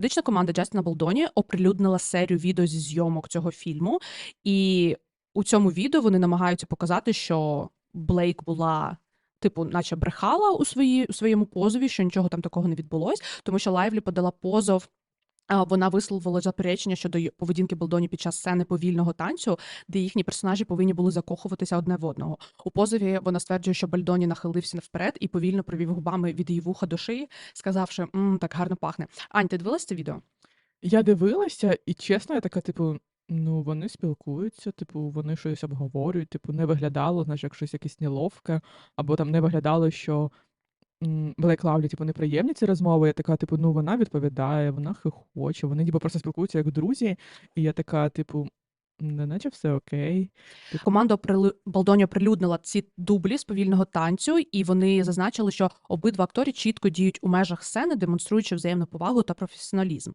Медична команда Джастіна Болдоні оприлюднила серію відео зі зйомок цього фільму, і у цьому відео вони намагаються показати, що Блейк була. Типу, наче брехала у свої у своєму позові, що нічого там такого не відбулось, тому що Лайвлі подала позов. Вона висловила заперечення щодо поведінки Болдоні під час сцени повільного танцю, де їхні персонажі повинні були закохуватися одне в одного. У позові вона стверджує, що Бальдоні нахилився вперед і повільно провів губами від її вуха до шиї, сказавши «Мм, так гарно пахне. Ань, ти дивилась це відео? Я дивилася, і чесно, я така, типу, ну вони спілкуються, типу, вони щось обговорюють, типу, не виглядало, знаєш, як щось якесь неловке, або там не виглядало, що м, Блейк Лавлі, типу, неприємні ці розмови. Я така, типу, ну вона відповідає, вона хихоче, вони ніби просто спілкуються як друзі. І я така, типу, не наче все окей. Команда оприли- Балдоні оприлюднила ці дублі з повільного танцю, і вони зазначили, що обидва актори чітко діють у межах сцени, демонструючи взаємну повагу та професіоналізм.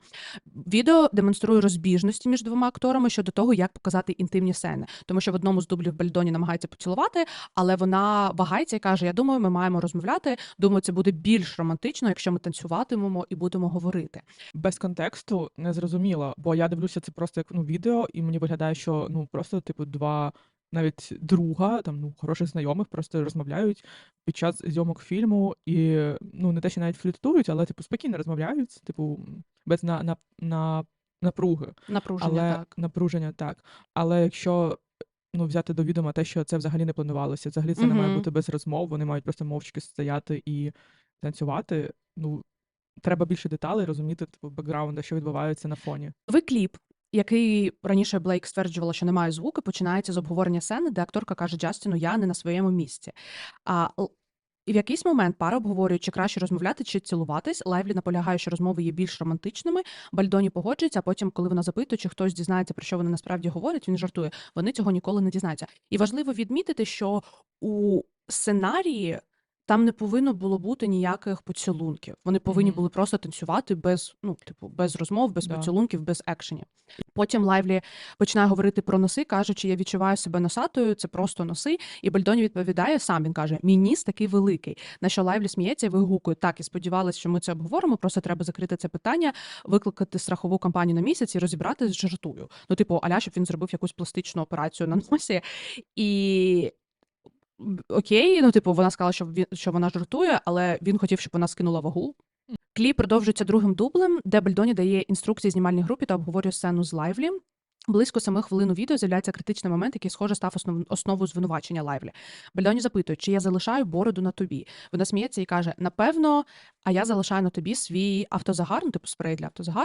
Відео демонструє розбіжності між двома акторами щодо того, як показати інтимні сцени, тому що в одному з дублів Бальдоні намагається поцілувати, але вона вагається і каже: Я думаю, ми маємо розмовляти. Думаю, це буде більш романтично, якщо ми танцюватимемо і будемо говорити. без контексту не зрозуміло, бо я дивлюся це просто як ну відео, і мені виглядає, що ну просто типу два навіть друга, там ну хороших знайомих, просто розмовляють під час зйомок фільму, і ну не те, що навіть фліртують, але типу спокійно розмовляють, типу без на, на, на напруги, Напруження але так. напруження так. Але якщо ну взяти до відома те, що це взагалі не планувалося, взагалі це не має бути без розмов, вони мають просто мовчки стояти і танцювати. Ну треба більше деталей розуміти, типу, бекграунда, що відбувається на фоні. Новий кліп, який раніше Блейк стверджувала, що немає звуку, починається з обговорення сцени, де акторка каже Джастіну, я не на своєму місці. А і в якийсь момент пара обговорює, чи краще розмовляти, чи цілуватись. Лайвлі наполягає, що розмови є більш романтичними. Бальдоні погоджується, а потім, коли вона запитує, чи хтось дізнається, про що вони насправді говорять, він жартує. Вони цього ніколи не дізнаються. І важливо відмітити, що у сценарії там не повинно було бути ніяких поцілунків. Вони повинні Мгм. були просто танцювати без, ну, типу, без розмов, без Да. поцілунків, без екшенів. Потім Лайвлі починає говорити про носи, кажучи, я відчуваю себе носатою, це просто носи. І Бальдоні відповідає сам. Він каже: Мій ніс такий великий. На що Лайвлі сміється і вигукує так, і сподівалася, що ми це обговоримо. Просто треба закрити це питання, викликати страхову компанію на місяць і розібрати з жартую. Ну, типу, аля, щоб він зробив якусь пластичну операцію на носі. І окей, ну типу, вона сказала, що він що вона жартує, але він хотів, щоб вона скинула вагу. Кліп продовжується другим дублем, де Бельдоні дає інструкції знімальній групі та обговорює сцену з Лайвлі. Близько самих хвилин у відео з'являється критичний момент, який схоже став основ... основою звинувачення Лайвлі. Бельдоні запитує, чи я залишаю бороду на тобі. Вона сміється і каже: напевно, а я залишаю на тобі свій автозагар, ну типу спрей для автозагару.